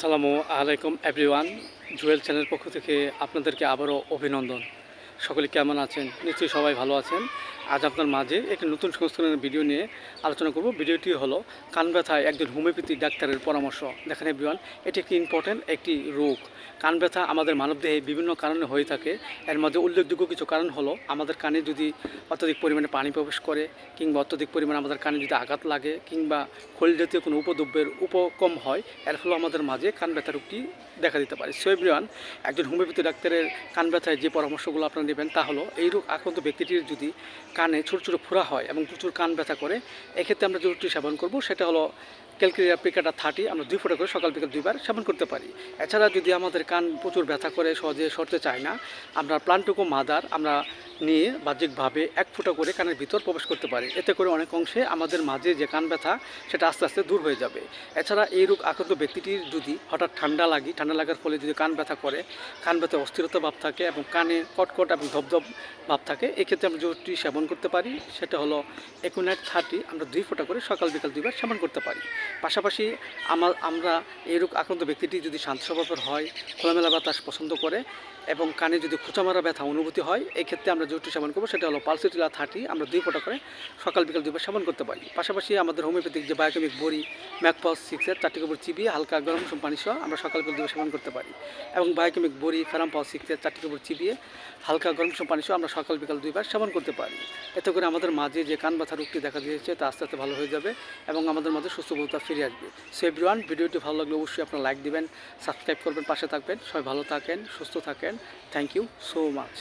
আসসালামু আলাইকুম everyone Jewel channel পক্ষ থেকে আপনাদেরকে আবারও অভিনন্দন। সকলে কেমন আছেন? নিশ্চয়ই সবাই ভালো আছেন। আজ আপনার মাঝে একটি নতুন সংস্করণের ভিডিও নিয়ে আলোচনা করব। ভিডিওটি হলো কান ব্যথায় একজন হোমিওপ্যাথি ডাক্তারের পরামর্শ। দেখেন এভরিওয়ান এটি একটি ইম্পর্ট্যান্ট একটি রোগ। কান ব্যথা আমাদের মানবদেহে বিভিন্ন কারণে হয়ে থাকে। এর মধ্যে উল্লেখযোগ্য কিছু কারণ হলো আমাদের কানে যদি অত্যধিক পরিমাণে পানি প্রবেশ করে কিংবা অত্যধিক পরিমাণে আমাদের কানে যদি আঘাত লাগে কিংবা খোল জাতীয় কোনো উপদ্রব্যের উপকম হয়, এর ফলে আমাদের মাঝে কান ব্যথা রোগটি দেখা দিতে পারে। সো এভরিওয়ান একজন হোমিওপ্যাথি ডাক্তারের কান ব্যথায় যে পরামর্শগুলো আপনারা নেবেন তা হলো, এই রোগ আক্রান্ত ব্যক্তিটির যদি কানে ছোটো ছোটো ফোড়া হয় এবং প্রচুর কান ব্যথা করে, এক্ষেত্রে আমরা যে ওষুধটি সেবন করব সেটা হলো ক্যালকেরিয়া পিকাটা থার্টি, আমরা দুই ফোঁটা করে সকাল বিকাল দুইবার সেবন করতে পারি। এছাড়া যদি আমাদের কান প্রচুর ব্যথা করে, সহজে সরতে চায় না, আমরা প্লান্টুকো মাদার, আমরা নিয়ে বাহ্যিকভাবে এক ফুটা করে কানের ভিতর প্রবেশ করতে পারি। এতে করে অনেক অংশে আমাদের মাঝে যে কান ব্যথা, সেটা আস্তে আস্তে দূর হয়ে যাবে। এছাড়া এই রোগ আক্রান্ত ব্যক্তিটির যদি হঠাৎ ঠান্ডা লাগে, ঠান্ডা লাগার ফলে যদি কান ব্যথা করে, কান ব্যথা অস্থিরতা ভাব থাকে এবং কানে কটকট এবং ধপধপ ভাব থাকে, এক্ষেত্রে আমরা যেটি সেবন করতে পারি। সেটা হলো একুনাইট থার্টি আমরা দুই ফোঁটা করে সকাল বিকাল দুইবার সেবন করতে পারি। পাশাপাশি আমার আমরা এই রোগ আক্রান্ত ব্যক্তিটি যদি শান্ত স্বভাবের হয়, খোলামেলা বাতাস পছন্দ করে এবং কানে যদি খোঁচা মারা ব্যথা অনুভূতি হয় এই ক্ষেত্রে যেটি সেবন করব, সেটা হলো পালসিটিলা থার্টি, আমরা দুই ফোঁটা করে সকাল বিকাল দুইবার সেবন করতে পারি। পাশাপাশি আমাদের হোমিওপ্যাথিক যে বায়োকেমিক বড়ি ম্যাকপাস সিক্সের চারটি কবর চিবিয়ে হালকা গরম সুম পানি সহ আমরা সকাল বিকাল দুইবার সেবন করতে পারি। এবং বায়োকেমিক বড়ি, ফেরাম পাওয়া সিক্সের চারটি কবর চিবিয়ে হালকা গরম সুম পানি সহ আমরা সকাল বিকাল দুইবার সেবন করতে পারি। এতে করে আমাদের মাঝে যে কান ব্যথা রোগটি দেখা দিয়েছে, তা আস্তে আস্তে ভালো হয়ে যাবে এবং আমাদের মাঝে সুস্থবোধতা ফিরে আসবে। সো এভরিওয়ান ভিডিওটি ভালো লাগলে অবশ্যই আপনারা লাইক দিবেন সাবস্ক্রাইব করবেন, পাশে থাকবেন। সবাই ভালো থাকেন, সুস্থ থাকেন। Thank you so much